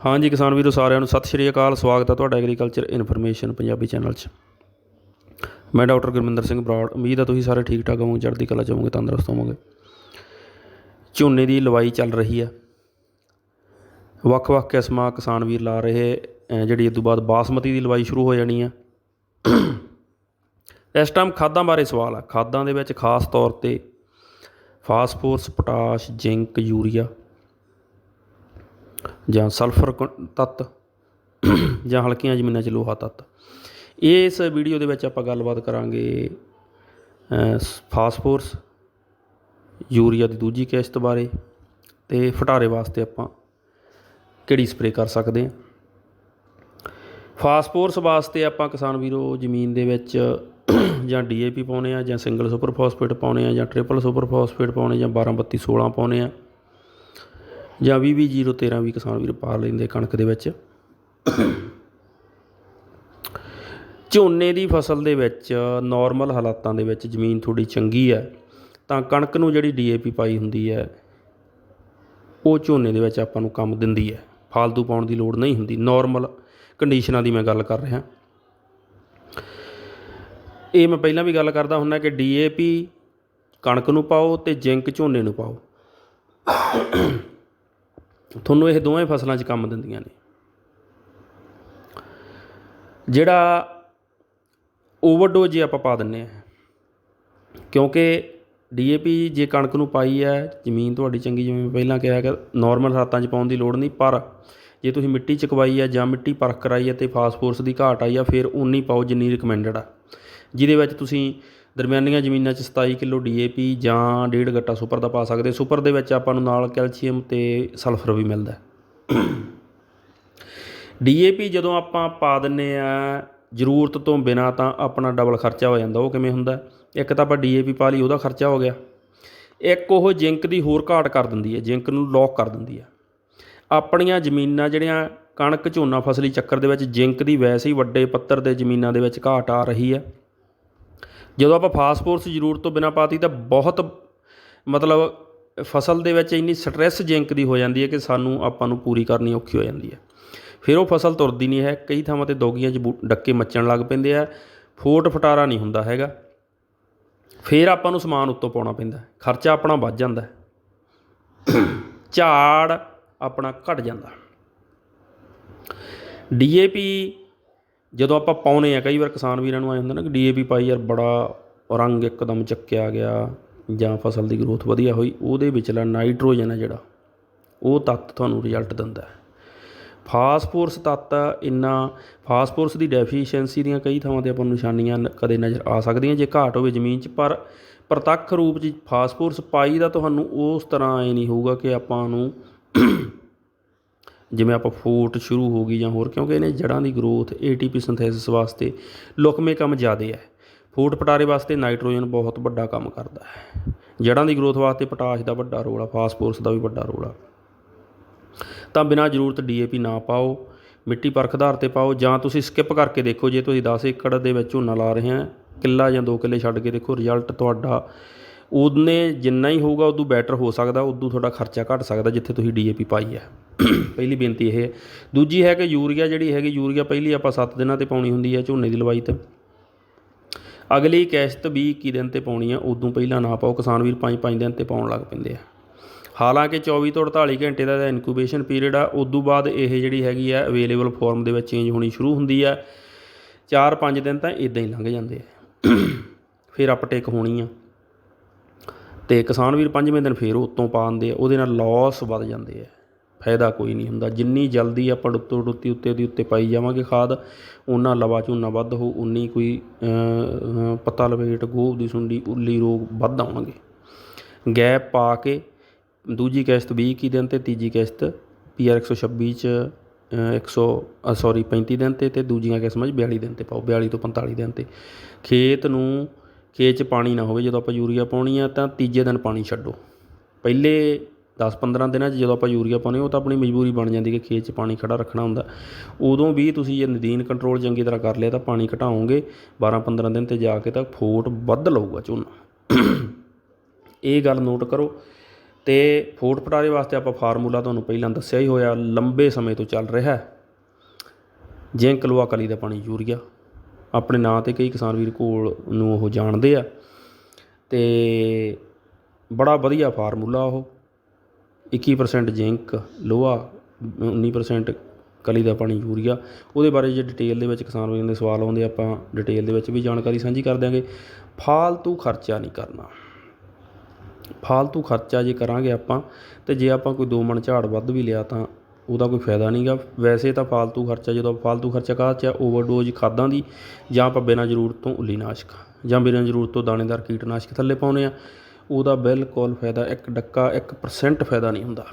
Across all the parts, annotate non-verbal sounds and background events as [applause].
ਹਾਂਜੀ ਕਿਸਾਨ ਵੀਰੋ ਸਾਰਿਆਂ ਨੂੰ ਸਤਿ ਸ਼੍ਰੀ ਅਕਾਲ, ਸਵਾਗਤ ਹੈ ਤੁਹਾਡਾ ਐਗਰੀਕਲਚਰ ਇਨਫੋਰਮੇਸ਼ਨ ਪੰਜਾਬੀ ਚੈਨਲ 'ਚ। ਮੈਂ ਡਾਕਟਰ ਗੁਰਮਿੰਦਰ ਸਿੰਘ ਬਰਾੜ, ਉਮੀਦ ਹੈ ਤੁਸੀਂ ਸਾਰੇ ਠੀਕ ਠਾਕ ਹੋਵੋਗੇ, ਚੜ੍ਹਦੀ ਕਲਾ 'ਚ ਹੋਵੋਗੇ, ਤੰਦਰੁਸਤ ਹੋਵੋਗੇ। ਝੋਨੇ ਦੀ ਲਵਾਈ ਚੱਲ ਰਹੀ ਹੈ ਵੱਖ-ਵੱਖ ਕਿਸਮਾਂ ਕਿਸਾਨ ਵੀਰ ਲਾ ਰਹੇ ਜਿਹੜੀ ਇਸ ਤੋਂ ਬਾਅਦ ਬਾਸਮਤੀ ਦੀ ਲਵਾਈ ਸ਼ੁਰੂ ਹੋ ਜਾਣੀ ਹੈ ਇਸ ਟਾਈਮ ਖਾਦਾਂ ਬਾਰੇ ਸਵਾਲ ਆ। ਖਾਦਾਂ ਦੇ ਵਿੱਚ ਖਾਸ ਤੌਰ ਤੇ ਫਾਸਫੋਰਸ, ਪੋਟਾਸ਼, ਜ਼ਿੰਕ, ਯੂਰੀਆ ਜਾਂ ਸਲਫਰ ਤੱਤ ਜਾਂ ਹਲਕੀਆਂ ਜ਼ਮੀਨਾਂ 'ਚ ਲੋਹਾ ਤੱਤ। ਇਸ ਵੀਡੀਓ ਦੇ ਵਿੱਚ ਆਪਾਂ ਗੱਲਬਾਤ ਕਰਾਂਗੇ ਸ- ਫਾਸਫੋਰਸ ਯੂਰੀਆ ਦੀ ਦੂਜੀ ਕਿਸ਼ਤ ਬਾਰੇ ਤੇ ਫਟਾਰੇ ਵਾਸਤੇ ਆਪਾਂ ਕਿਹੜੀ ਸਪਰੇਅ ਕਰ ਸਕਦੇ ਹਾਂ। ਫਾਸਫੋਰਸ ਵਾਸਤੇ ਆਪਾਂ ਕਿਸਾਨ ਵੀਰੋ ਜ਼ਮੀਨ ਦੇ ਵਿੱਚ ਜਾਂ ਡੀਏਪੀ ਪਾਉਣੇ ਆ ਜਾਂ ਸਿੰਗਲ ਸੁਪਰ ਫਾਸਫੇਟ ਪਾਉਣੇ ਆ ਜਾਂ ਟ੍ਰਿਪਲ ਸੁਪਰ ਫਾਸਫੇਟ ਪਾਉਣੇ ਜਾਂ 12 32 16 ਪਾਉਣੇ ਆ। ਜਾਂ 20 ਵੀਹ 013 ਵੀ ਕਿਸਾਨ ਵੀਰ ਪਾ ਲੈਂਦੇ ਕਣਕ ਦੇ ਵਿੱਚ। ਝੋਨੇ ਦੀ ਫਸਲ ਦੇ ਵਿੱਚ ਨਾਰਮਲ ਹਾਲਾਤਾਂ ਦੇ ਵਿੱਚ ਜ਼ਮੀਨ ਥੋੜੀ ਚੰਗੀ ਹੈ, ਤਾਂ ਕਣਕ ਨੂੰ ਜਿਹੜੀ ਡੀਏਪੀ ਪਾਈ ਹੁੰਦੀ ਹੈ, ਉਹ ਝੋਨੇ ਦੇ ਵਿੱਚ ਆਪਾਂ ਨੂੰ ਕੰਮ ਦਿੰਦੀ ਹੈ। ਫਾਲਤੂ ਪਾਉਣ ਦੀ ਲੋੜ ਨਹੀਂ ਹੁੰਦੀ। ਨਾਰਮਲ ਕੰਡੀਸ਼ਨਾਂ ਦੀ ਮੈਂ ਗੱਲ ਕਰ ਰਿਹਾ। ਇਹ ਮੈਂ ਪਹਿਲਾਂ ਵੀ ਗੱਲ ਕਰਦਾ ਹੁੰਦਾ ਕਿ ਡੀਏਪੀ ਕਣਕ ਨੂੰ ਪਾਓ ਤੇ ਜ਼ਿੰਕ ਝੋਨੇ ਨੂੰ ਪਾਓ। ਤੁਹਾਨੂੰ ਇਹ ਦੋਵੇਂ ਫਸਲਾਂ 'ਚ ਕੰਮ ਦਿੰਦੀਆਂ ਨੇ। ਜਿਹੜਾ ਓਵਰਡੋਜ਼ ਜੇ ਆਪਾਂ ਪਾ ਦਿੰਨੇ ਆ ਕਿਉਂਕਿ ਡੀਏਪੀ ਜੇ ਕਣਕ ਨੂੰ ਪਾਈ ਹੈ, ਜ਼ਮੀਨ ਤੁਹਾਡੀ ਚੰਗੀ ਜਿਵੇਂ ਪਹਿਲਾਂ ਕਿਹਾ ਕਿ ਨਾਰਮਲ ਹਾਲਾਤਾਂ 'ਚ ਪਾਉਣ ਦੀ ਲੋੜ ਨਹੀਂ, ਪਰ ਜੇ ਤੁਸੀਂ ਮਿੱਟੀ ਚਕਵਾਈ ਹੈ ਜਾਂ ਮਿੱਟੀ ਪਰਖ ਕਰਾਈ ਹੈ ਤੇ ਫਾਸਫੋਰਸ ਦੀ ਘਾਟ ਆਈ ਆ ਫਿਰ ਉਨੀ ਪਾਓ ਜਿੰਨੀ ਰਿਕਮੈਂਡਡ ਆ। ਜਿਹਦੇ ਵਿੱਚ ਤੁਸੀਂ ਦਰਮਿਆਨੀਆਂ ਜ਼ਮੀਨਾਂ 'ਚ 27 ਕਿਲੋ ਡੀਏਪੀ ਜਾਂ ਡੇਢ ਗੱਟਾ ਸੁਪਰ ਦਾ ਪਾ ਸਕਦੇ। ਸੁਪਰ ਦੇ ਵਿੱਚ ਆਪਾਂ ਨੂੰ ਨਾਲ ਕੈਲਸ਼ੀਅਮ ਤੇ ਸਲਫਰ ਵੀ ਮਿਲਦਾ। ਹੈ। ਡੀਏਪੀ ਜਦੋਂ ਆਪਾਂ ਪਾ ਦਿੰਨੇ ਆ ਜ਼ਰੂਰਤ ਤੋਂ ਬਿਨਾ ਤਾਂ ਆਪਣਾ ਡਬਲ ਖਰਚਾ ਹੋ ਜਾਂਦਾ। ਉਹ ਕਿਵੇਂ ਹੁੰਦਾ? ਇੱਕ ਤਾਂ ਆਪਾਂ ਡੀਏਪੀ ਪਾ ਲਈ, ਉਹਦਾ ਖਰਚਾ ਹੋ ਗਿਆ। ਇੱਕ ਉਹ ਜ਼ਿੰਕ ਦੀ ਹੋਰ ਘਾਟ ਕਰ ਦਿੰਦੀ ਹੈ, ਜ਼ਿੰਕ ਨੂੰ ਲੋਕ ਕਰ ਦਿੰਦੀ ਹੈ। ਆਪਣੀਆਂ ਜ਼ਮੀਨਾਂ ਜਿਹੜੀਆਂ ਕਣਕ, ਝੋਨਾ, ਫਸਲੀ ਚੱਕਰ ਦੇ ਵਿੱਚ ਜ਼ਿੰਕ ਦੀ ਵੈਸੇ ਹੀ ਵੱਡੇ ਪੱਧਰ ਦੇ ਜ਼ਮੀਨਾਂ ਦੇ ਵਿੱਚ ਘਾਟ ਆ ਰਹੀ ਹੈ। ਜਦੋਂ ਆਪਾਂ ਫਾਸਫੋਰਸ ਜ਼ਰੂਰਤ ਤੋਂ ਬਿਨਾਂ ਪਾਤੀ ਤਾਂ ਬਹੁਤ ਮਤਲਬ ਫਸਲ ਦੇ ਵਿੱਚ ਇੰਨੀ ਸਟ੍ਰੈਸ ਜ਼ਿੰਕ ਦੀ ਹੋ ਜਾਂਦੀ ਹੈ ਕਿ ਸਾਨੂੰ ਆਪਾਂ ਨੂੰ ਪੂਰੀ ਕਰਨੀ ਔਖੀ ਹੋ ਜਾਂਦੀ ਹੈ। ਫਿਰ ਉਹ ਫਸਲ ਤੁਰਦੀ ਨਹੀਂ ਹੈ, ਕਈ ਥਾਵਾਂ ਤੇ ਦੋਗੀਆਂ 'ਚ ਬੂ- ਡੱਕੇ ਮੱਚਣ ਲੱਗ ਪੈਂਦੇ ਆ, ਫੋਟ ਫਟਾਰਾ ਨਹੀਂ ਹੁੰਦਾ ਹੈਗਾ। ਫਿਰ ਆਪਾਂ ਨੂੰ ਸਮਾਨ ਉੱਤੋਂ ਪਾਉਣਾ ਪੈਂਦਾ ਖਰਚਾ ਆਪਣਾ ਵੱਧ ਜਾਂਦਾ ਝਾੜ ਆਪਣਾ ਘਟ ਜਾਂਦਾ ਡੀਏਪੀ ਜਦੋਂ ਆਪਾਂ ਪਾਉਂਦੇ ਹਾਂ ਕਈ ਵਾਰ ਕਿਸਾਨ ਵੀਰਾਂ ਨੂੰ ਆਏ ਹੁੰਦਾ ਨਾ ਕਿ ਡੀਏਪੀ ਪਾਈ, ਯਾਰ ਬੜਾ ਰੰਗ ਇੱਕਦਮ ਚੱਕਿਆ ਗਿਆ ਜਾਂ ਫਸਲ ਦੀ ਗਰੋਥ ਵਧੀਆ ਹੋਈ, ਉਹਦੇ ਵਿਚਲਾ ਨਾਈਟ੍ਰੋਜਨ ਹੈ ਜਿਹੜਾ, ਉਹ ਤੱਤ ਤੁਹਾਨੂੰ ਰਿਜ਼ਲਟ ਦਿੰਦਾ ਹੈ। ਫਾਸਫੋਰਸ ਤੱਤ ਇੰਨਾ ਫਾਸਫੋਰਸ ਦੀ ਡੈਫੀਸ਼ੀਐਂਸੀ ਦੀਆਂ ਕਈ ਥਾਵਾਂ ਤੇ ਆਪਾਂ ਨੂੰ ਨਿਸ਼ਾਨੀਆਂ ਕਦੇ ਨਜ਼ਰ ਆ ਸਕਦੀਆਂ, ਜੇ ਘਾਟ ਹੋਵੇ ਜ਼ਮੀਨ 'ਚ, ਪਰ ਪ੍ਰਤੱਖ ਰੂਪ 'ਚ ਫਾਸਫੋਰਸ ਪਾਈ ਦਾ ਤੁਹਾਨੂੰ ਉਸ ਤਰ੍ਹਾਂ ਐ ਨਹੀਂ ਹੋਊਗਾ ਕਿ ਆਪਾਂ ਨੂੰ ਜਿਵੇਂ ਆਪਾਂ ਫੂਟ ਸ਼ੁਰੂ ਹੋ ਗਈ ਜਾਂ ਹੋਰ, ਕਿਉਂਕਿ ਇਹਨੇ ਜੜਾਂ ਦੀ ਗਰੋਥ ਏਟੀਪੀ ਸਿੰਥੈਸਿਸ ਵਾਸਤੇ ਲੁਕਮੇ ਕੰਮ ਜ਼ਿਆਦਾ ਹੈ। ਫੂਟ ਪਟਾਰੇ ਵਾਸਤੇ ਨਾਈਟ੍ਰੋਜਨ ਬਹੁਤ ਵੱਡਾ ਕੰਮ ਕਰਦਾ ਹੈ। ਜੜਾਂ ਦੀ ਗਰੋਥ ਵਾਸਤੇ ਪੋਟਾਸ਼ ਦਾ ਵੱਡਾ ਰੋਲ ਆ, ਫਾਸਫੋਰਸ ਦਾ ਵੀ ਵੱਡਾ ਰੋਲ ਆ। ਤਾਂ ਬਿਨਾਂ ਜ਼ਰੂਰਤ ਡੀਏਪੀ ਨਾ ਪਾਓ, ਮਿੱਟੀ ਪਰਖ ਆਧਾਰ ਤੇ ਪਾਓ, ਜਾਂ ਤੁਸੀਂ ਸਕਿਪ ਕਰਕੇ ਦੇਖੋ, ਜੇ ਤੁਸੀਂ 10 ਏਕੜ ਦੇ ਵਿੱਚ ਝੋਨਾ ਲਾ ਰਹੇ ਆ, ਕਿੱਲਾ ਜਾਂ 2 ਕਿੱਲੇ ਛੱਡ ਕੇ ਦੇਖੋ ਰਿਜ਼ਲਟ ਤੁਹਾਡਾ ਉਹਨੇ ਜਿੰਨਾ ਹੀ ਹੋਊਗਾ ਉਦੋਂ ਬੈਟਰ ਹੋ ਸਕਦਾ, ਉਦੋਂ ਤੁਹਾਡਾ ਖਰਚਾ ਘਟ ਸਕਦਾ ਜਿੱਥੇ ਤੁਸੀਂ ਡੀਏਪੀ ਪਾਈ ਹੈ [clears throat] ਪਹਿਲੀ ਬੇਨਤੀ ਇਹ ਹੈ। ਦੂਜੀ ਹੈ ਕਿ ਯੂਰੀਆ ਜਿਹੜੀ ਹੈਗੀ, ਯੂਰੀਆ ਪਹਿਲੀ ਆਪਾਂ 7 ਦਿਨਾਂ ਤੇ ਪਾਉਣੀ ਹੁੰਦੀ ਹੈ ਝੋਨੇ ਦੀ ਲਵਾਈ ਤੇ। ਅਗਲੀ ਕਿਸ਼ਤ 20 21 ਦਿਨ ਤੇ ਪਾਉਣੀ ਆ, ਉਦੋਂ ਪਹਿਲਾਂ ਨਾ ਪਾਓ। ਕਿਸਾਨ ਵੀਰ 5-5 ਦਿਨ ਤੇ ਪਾਉਣ ਲੱਗ ਪੈਂਦੇ ਆ। ਹਾਲਾਂਕਿ 24 ਤੋਂ 48 ਘੰਟੇ ਦਾ ਇਨਕੂਬੇਸ਼ਨ ਪੀਰੀਅਡ ਆ, ਉਦੋਂ ਬਾਅਦ ਇਹ ਜਿਹੜੀ ਹੈਗੀ ਆ ਅਵੇਲੇਬਲ ਫਾਰਮ ਦੇ ਵਿੱਚ ਚੇਂਜ ਹੋਣੀ ਸ਼ੁਰੂ ਹੁੰਦੀ ਆ। 4-5 ਦਿਨ ਤਾਂ ਇਦਾਂ ਹੀ ਲੰਘ ਜਾਂਦੇ ਆ। [clears throat] ਫਿਰ ਅਪਟੇਕ ਹੋਣੀ ਆ। ਤੇ ਕਿਸਾਨ ਵੀਰ ਪੰਜਵੇਂ ਦਿਨ ਫੇਰ ਪਾ ਦਿੰਦੇ ਆ ਉਹਦੇ ਨਾਲ ਲਾਸ ਵੱਧ ਜਾਂਦੇ ਆ। ਫਾਇਦਾ ਕੋਈ ਨਹੀਂ ਹੁੰਦਾ। ਜਿੰਨੀ ਜਲਦੀ ਆਪਾਂ ਡੁੱਤੋ ਡੁੱਤੀ ਉੱਤੇ ਦੀ ਉੱਤੇ ਪਾਈ ਜਾਵਾਂਗੇ ਖਾਦ ਉਹਨਾਂ ਲਵਾ ਝੋਨਾ ਵੱਧ ਹੋ ਉਨੀ ਕੋਈ ਪੱਤਾ ਲਪੇਟ ਗੋਭ ਦੀ ਸੁੰਡੀ ਉੱਲੀ ਰੋਗ ਵੱਧ ਆਉਣਗੇ। ਗੈਪ ਪਾ ਕੇ ਦੂਜੀ ਕਿਸ਼ਤ 20 ਕੀ ਦਿਨ ਤੇ ਤੀਜੀ ਕਿਸ਼ਤ ਪੀਆਰ 126 ਚ ਅ, 100 ਸੌਰੀ 35 ਦਿਨ ਤੇ ਤੇ ਦੂਜੀਆਂ ਕਿਸਮਾਂ 'ਚ 42 ਦਿਨ ਤੇ ਪਾਓ 42 ਤੋਂ 45 ਦਿਨ ਤੇ। ਖੇਤ ਨੂੰ ਖੇਤ 'ਚ ਪਾਣੀ ਨਾ ਹੋਵੇ ਜਦੋਂ ਆਪਾਂ ਯੂਰੀਆ ਪਾਉਣੀ ਆ ਤਾਂ ਤੀਜੇ ਦਿਨ ਪਾਣੀ ਛੱਡੋ। ਪਹਿਲੇ 10-15 ਦਿਨਾਂ 'ਚ ਜਦੋਂ ਆਪਾਂ ਯੂਰੀਆ ਪਾਉਂਦੇ ਉਹ ਤਾਂ ਆਪਣੀ ਮਜਬੂਰੀ ਬਣ ਜਾਂਦੀ ਕਿ ਖੇਤ 'ਚ ਪਾਣੀ ਖੜਾ ਰੱਖਣਾ ਹੁੰਦਾ। ਉਦੋਂ ਵੀ ਤੁਸੀਂ ਜੇ ਨਦੀਨ ਕੰਟਰੋਲ ਚੰਗੀ ਤਰ੍ਹਾਂ ਕਰ ਲਿਆ ਤਾਂ ਪਾਣੀ ਘਟਾਓਗੇ 12-15 ਦਿਨ ਤੇ ਜਾ ਕੇ ਤਾਂ ਫੋਟ ਵੱਧ ਲਊਗਾ ਝੋਨਾ। ਇਹ ਗੱਲ ਨੋਟ ਕਰੋ। ਤੇ ਫੋਟ ਪਟਾਰੇ ਵਾਸਤੇ ਆਪਾਂ ਫਾਰਮੂਲਾ ਤੁਹਾਨੂੰ ਪਹਿਲਾਂ ਦੱਸਿਆ ਹੀ ਹੋਇਆ, ਲੰਬੇ ਸਮੇਂ ਤੋਂ ਚੱਲ ਰਿਹਾ। ਹੈ ਜਿੰਕ ਲੋਹਾ ਕਲੀ ਦਾ ਪਾਣੀ ਯੂਰੀਆ। ਆਪਣੇ ਨਾਂ ਤੇ ਕਈ ਕਿਸਾਨ ਵੀਰ ਘੋਲ ਨੂੰ ਉਹ ਜਾਣਦੇ ਆ। ਅਤੇ ਬੜਾ ਵਧੀਆ ਫਾਰਮੂਲਾ ਉਹ। 21% ਜ਼ਿੰਕ, ਲੋਹਾ 19% ਕਲੀ ਦਾ ਪਾਣੀ ਯੂਰੀਆ। ਉਹਦੇ ਬਾਰੇ ਜੇ ਡਿਟੇਲ ਦੇ ਵਿੱਚ ਕਿਸਾਨ ਵੀਰਾਂ ਦੇ ਸਵਾਲ ਆਉਂਦੇ, ਆਪਾਂ ਡਿਟੇਲ ਦੇ ਵਿੱਚ ਵੀ ਜਾਣਕਾਰੀ ਸਾਂਝੀ ਕਰ ਦਿਆਂਗੇ। ਫਾਲਤੂ ਖਰਚਾ ਨਹੀਂ ਕਰਨਾ। ਫਾਲਤੂ ਖਰਚਾ ਜੇ ਕਰਾਂਗੇ ਆਪਾਂ, ਤੇ ਜੇ ਆਪਾਂ ਕੋਈ ਦੋ ਮਣ ਝਾੜ ਵੱਧ ਵੀ ਲਿਆ ਤਾਂ ਉਹਦਾ ਕੋਈ ਫਾਇਦਾ ਨਹੀਂ ਗਾ। ਵੈਸੇ ਤਾਂ ਫਾਲਤੂ ਖਰਚਾ, ਜਦੋਂ ਫਾਲਤੂ ਖਰਚਾ ਕਾਹ 'ਚ ਆ? ਓਵਰਡੋਜ਼ ਖਾਦਾਂ ਦੀ ਜਾਂ ਆਪਾਂ ਬਿਨਾਂ ਜ਼ਰੂਰਤ ਤੋਂ ਉੱਲੀ ਨਾਸ਼ਕ। ਜਾਂ ਬਿਨਾਂ ਜ਼ਰੂਰਤ ਤੋਂ ਦਾਣੇਦਾਰ ਕੀਟਨਾਸ਼ਕ ਥੱਲੇ ਪਾਉਂਦੇ ਆ। ਉਹਦਾ ਬਿਲਕੁਲ ਫਾਇਦਾ, ਇੱਕ ਡੱਕਾ 1% ਫਾਇਦਾ ਨਹੀਂ ਹੁੰਦਾ।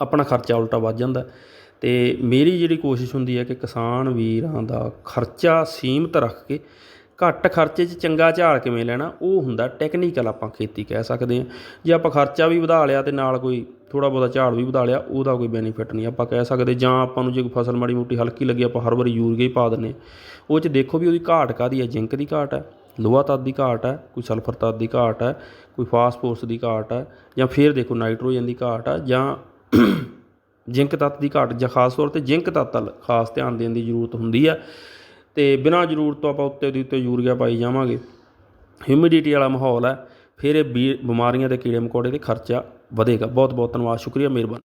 ਆਪਣਾ ਖਰਚਾ ਉਲਟਾ ਵੱਧ ਜਾਂਦਾ। ਤੇ ਮੇਰੀ ਜਿਹੜੀ ਕੋਸ਼ਿਸ਼ ਹੁੰਦੀ ਹੈ ਕਿ ਕਿਸਾਨ ਵੀਰਾਂ ਦਾ ਖਰਚਾ ਸੀਮਤ ਰੱਖ ਕੇ ਘੱਟ ਖਰਚੇ 'ਚ ਚੰਗਾ ਝਾੜ ਕਿਵੇਂ ਲੈਣਾ, ਉਹ ਹੁੰਦਾ ਟੈਕਨੀਕਲ ਆਪਾਂ ਖੇਤੀ ਕਹਿ ਸਕਦੇ ਹਾਂ। ਜੇ ਆਪਾਂ ਖਰਚਾ ਵੀ ਵਧਾ ਲਿਆ ਤੇ ਨਾਲ ਕੋਈ ਥੋੜਾ ਬਹੁਤਾ ਝਾੜ ਵੀ ਵਧਾ ਲਿਆ, ਉਹਦਾ ਕੋਈ ਬੈਨੀਫਿਟ ਨਹੀਂ। ਆਪਾਂ ਕਹਿ ਸਕਦੇ, ਜਾਂ ਆਪਾਂ ਨੂੰ ਜੇ ਕੋਈ ਫਸਲ ਮਾੜੀ ਮੋਟੀ ਹਲਕੀ ਲੱਗੀ, ਆਪਾਂ ਹਰ ਵਾਰੀ ਯੂਰੀਆ ਹੀ ਪਾ ਦਿੰਦੇ ਹਾਂ। ਉਹ 'ਚ ਦੇਖੋ ਵੀ ਉਹਦੀ ਘਾਟ ਕਾਦੀ ਹੈ, ਜ਼ਿੰਕ ਦੀ ਘਾਟ ਹੈ, ਲੋਹਾ ਤੱਤ ਦੀ ਘਾਟ ਹੈ, ਕੋਈ ਸਲਫਰ ਤੱਤ ਦੀ ਘਾਟ ਹੈ, ਕੋਈ ਫਾਸਫੋਰਸ ਦੀ ਘਾਟ ਹੈ, ਜਾਂ ਫਿਰ ਦੇਖੋ ਨਾਈਟ੍ਰੋਜਨ ਦੀ ਘਾਟ ਹੈ, ਜਾਂ ਜ਼ਿੰਕ ਤੱਤ ਦੀ ਘਾਟ, ਜਾਂ ਖਾਸ ਤੌਰ ਤੇ ਜ਼ਿੰਕ ਤੱਤ ਵੱਲ ਖਾਸ ਧਿਆਨ ਦੇਣ ਦੀ ਜ਼ਰੂਰਤ ਹੁੰਦੀ ਹੈ। ਤੇ ਬਿਨਾਂ ਜ਼ਰੂਰਤ ਤੋਂ ਆਪਾਂ ਉੱਤੇ ਦੀ ਉੱਤੇ ਯੂਰੀਆ ਪਾਈ ਜਾਵਾਂਗੇ। ਹਿਊਮਿਡਿਟੀ ਵਾਲਾ ਮਾਹੌਲ ਹੈ। ਫਿਰ ਇਹ ਬੀ- ਬਿਮਾਰੀਆਂ ਦੇ ਕੀੜੇ ਮਕੌੜੇ ਤੇ ਖਰਚਾ ਵਧੇਗਾ। ਬਹੁਤ ਬਹੁਤ ਧੰਨਵਾਦ। ਸ਼ੁਕਰੀਆ। ਮਿਹਰਬਾਨੀ।